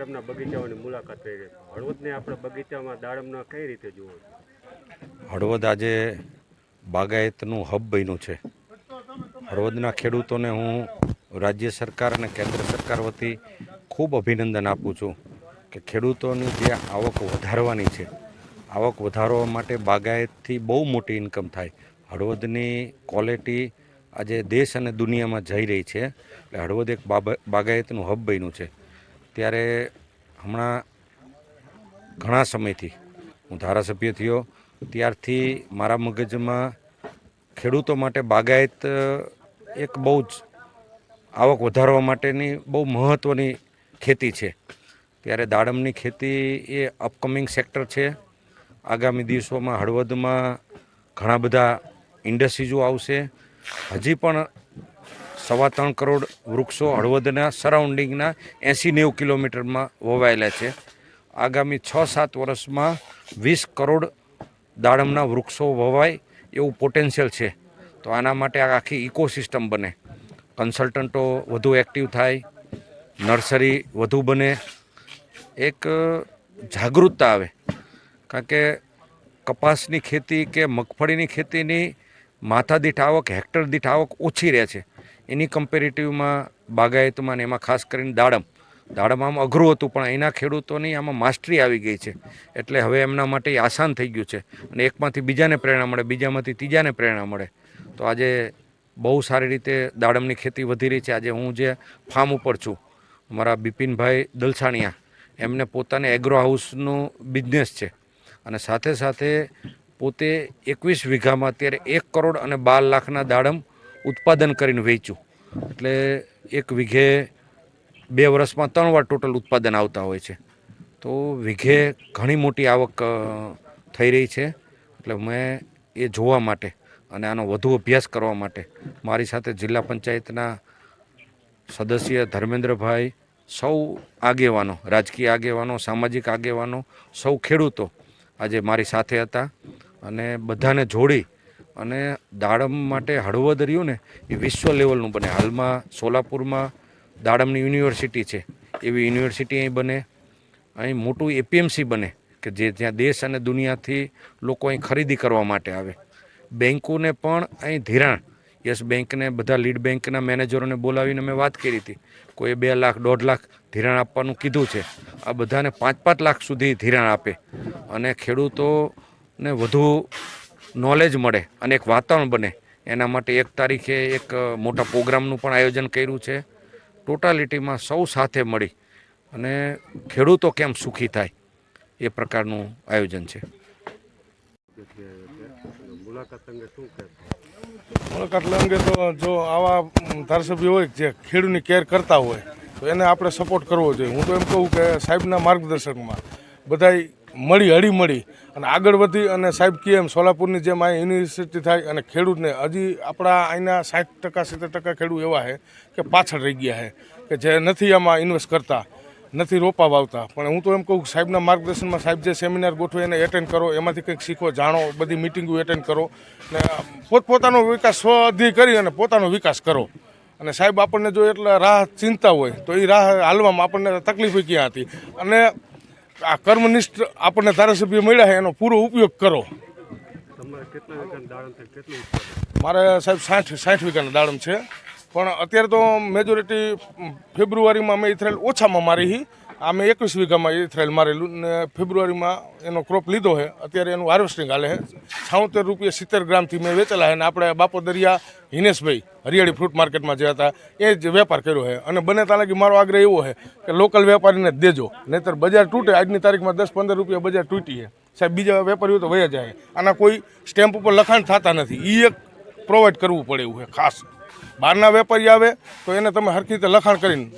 દાડમના બગીચાઓની મુલાકાત થઈ રહી. હળવદને આપણે બગીચામાં દાડમના કઈ રીતે જુઓ? હળવદ આજે બાગાયતનું હબ બન્યું છે. હળવદના ખેડૂતોને હું રાજ્ય સરકાર અને કેન્દ્ર સરકાર વતી ખૂબ અભિનંદન આપું છું કે ખેડૂતોની જે આવક વધારવાની છે, આવક વધારવા માટે બાગાયતથી બહુ મોટી ઇન્કમ થાય. હળવદની ક્વોલિટી આજે દેશ અને દુનિયામાં જઈ રહી છે. એટલે હળવદ એક બાગાયતનું હબ બન્યું છે. ત્યારે હમણાં ઘણા સમયથી હું ધારાસભ્ય થયો. ત્યારથી મારા મગજમાં ખેડૂતો માટે બાગાયત એક બહુ જ આવક વધારવા માટેની બહુ મહત્ત્વની ખેતી છે. ત્યારે દાડમની ખેતી એ અપકમિંગ સેક્ટર છે. આગામી દિવસોમાં હળવદમાં ઘણા બધા ઇન્ડસ્ટ્રીઝો આવશે. હજી પણ સવા ત્રણ કરોડ વૃક્ષો હળવદના સરાઉન્ડિંગના એંસી નેવું કિલોમીટરમાં વવાયેલા છે. આગામી છ સાત વર્ષમાં વીસ કરોડ દાડમના વૃક્ષો વવાય એવું પોટેન્શિયલ છે. તો આના માટે આ આખી ઇકોસિસ્ટમ બને. કન્સલ્ટન્ટો વધુ એક્ટિવ થાય, નર્સરી વધુ બને. એક જાગૃતતા આવે. કારણ કે કપાસની ખેતી કે મગફળીની ખેતીની માથાદીઠ આવક હેક્ટર દીઠ આવક ઓછી રહે છે. એની કમ્પેરેટિવમાં બાગાયતમાં ને એમાં ખાસ કરીને દાડમ. દાડમ આમ અઘરું હતું, પણ એના ખેડૂતોની આમાં માસ્ટરી આવી ગઈ છે. એટલે હવે એમના માટે આસાન થઈ ગયું છે. અને એકમાંથી બીજાને પ્રેરણા મળે, બીજામાંથી ત્રીજાને પ્રેરણા મળે. તો આજે બહુ સારી રીતે દાડમની ખેતી વધી રહી છે. આજે હું જે ફાર્મ ઉપર છું, મારા બિપિનભાઈ દલસાણિયા, એમને પોતાને એગ્રો હાઉસનું બિઝનેસ છે. અને સાથે સાથે પોતે એકવીસ વીઘામાં અત્યારે એક કરોડ અને બાર લાખના દાડમ ઉત્પાદન કરીને વેચ્યું. એટલે એક વીઘે બે વર્ષમાં ત્રણ વાર ટોટલ ઉત્પાદન આવતા હોય છે. તો વીઘે ઘણી મોટી આવક થઈ રહી છે. એટલે મેં એ જોવા માટે અને આનો વધુ અભ્યાસ કરવા માટે મારી સાથે જિલ્લા પંચાયતના સદસ્ય ધર્મેન્દ્રભાઈ, સૌ આગેવાનો, રાજકીય આગેવાનો, સામાજિક આગેવાનો, સૌ ખેડૂતો આજે મારી સાથે હતા અને બધાને જોડી અને દાડમ માટે હળવદ રહ્યું ને એ વિશ્વ લેવલનું બને. હાલમાં સોલાપુરમાં દાડમની યુનિવર્સિટી છે. એવી યુનિવર્સિટી અહીં બને. અહીં મોટું એપીએમસી બને કે જે જ્યાં દેશ અને દુનિયાથી લોકો અહીં ખરીદી કરવા માટે આવે. બેન્કોને પણ અહીં ધિરાણ. યસ બેંકને બધા લીડ બેંકના મેનેજરોને બોલાવીને મેં વાત કરી હતી. કોઈ બે લાખ, દોઢ લાખ ધિરાણ આપવાનું કીધું છે. આ બધાને પાંચ પાંચ લાખ સુધી ધિરાણ આપે. અને ખેડૂતોને વધુ નોલેજ મળે અને એક વાતાવરણ બને. એના માટે એક તારીખે એક મોટા પ્રોગ્રામનું પણ આયોજન કર્યું છે. ટોટાલિટીમાં સૌ સાથે મળી અને ખેડૂતો કેમ સુખી થાય એ પ્રકારનું આયોજન છે. મુલાકાત અંગે તો જો આવા ધારાસભ્ય ધારાસભ્યો હોય જે ખેડૂતની કેર કરતા હોય તો એને આપણે સપોર્ટ કરવો જોઈએ. હું તો એમ કહું કે સાહેબના માર્ગદર્શનમાં બધાય મળી, હળી મળી. અને આગળ વધી અને સાહેબ કહે એમ સોલાપુરની જેમ આ યુનિવર્સિટી થાય અને ખેડૂતને હજી આપણા અહીંના સાઠ ટકા, સિત્તેર ટકા ખેડૂત એવા છે કે પાછળ રહી ગયા છે, કે જે નથી આમાં ઇન્વેસ્ટ કરતા, નથી રોપા વાવતા. પણ હું તો એમ કહું કે સાહેબના માર્ગદર્શનમાં સાહેબ જે સેમિનાર ગોઠવે એને એટેન્ડ કરો, એમાંથી કંઈક શીખો, જાણો, બધી મિટિંગો એટેન્ડ કરો ને પોતપોતાનો વિકાસ સ્વ અધ્યય કરી અને પોતાનો વિકાસ કરો. અને સાહેબ આપણને જો એટલા રાહ ચિંતા હોય, તો એ રાહ હાલવામાં આપણને તકલીફ ક્યાં હતી? અને આ કર્મનિષ્ઠ આપણને ધારાસભ્ય મળ્યા છે એનો પૂરો ઉપયોગ કરો. મારે સાહેબ સાઠ સાઠ વીઘાના દાડમ છે. પણ અત્યારે તો મેજોરિટી ફેબ્રુઆરીમાં મેં ઇથરેલ ઓછામાં મારી હી આ મેં એકવીસ વીઘામાં ઇથરેલ મારેલું ને ફેબ્રુઆરીમાં એનો ક્રોપ લીધો છે. અત્યારે એનું હાર્વેસ્ટિંગ હાલે છે. છાઉતેર રૂપિયા સિત્તેર ગ્રામથી મેં વેચેલા છે અને આપણે બાપો દરિયા હિનેશભાઈ હરિયાળી ફ્રૂટ માર્કેટમાં જે હતા, એ જ વેપાર કર્યો છે. અને બને ત્યાં લગી મારો આગ્રહ એવો છે કે લોકલ વેપારીને જ દેજો. નહીતર બજાર તૂટે. આજની તારીખમાં દસ પંદર રૂપિયા બજાર તૂટી છે. સાહેબ, બીજા વેપારીઓ તો વયા જાય. આના કોઈ સ્ટેમ્પ ઉપર લખાણ થતા નથી. એ એક પ્રોવાઈડ કરવું પડે એવું છે ખાસ. બહારના વેપારી આવે તો એને તમે હરખી રીતે લખાણ કરીને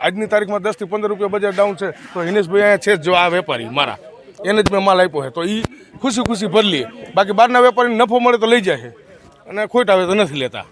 આજની તારીખમાં દસથી પંદર રૂપિયા બજાર ડાઉન છે. તો હિનેશભાઈ અહીંયા છે જ આ વેપારી મારા. એને જ મેં માલ આપ્યો છે. તો એ ખુશી ખુશી ભરી લઈએ બાકી બહારના વેપારીને નફો મળે તો લઈ જાય અને ખોટ આવે તો નથી લેતા.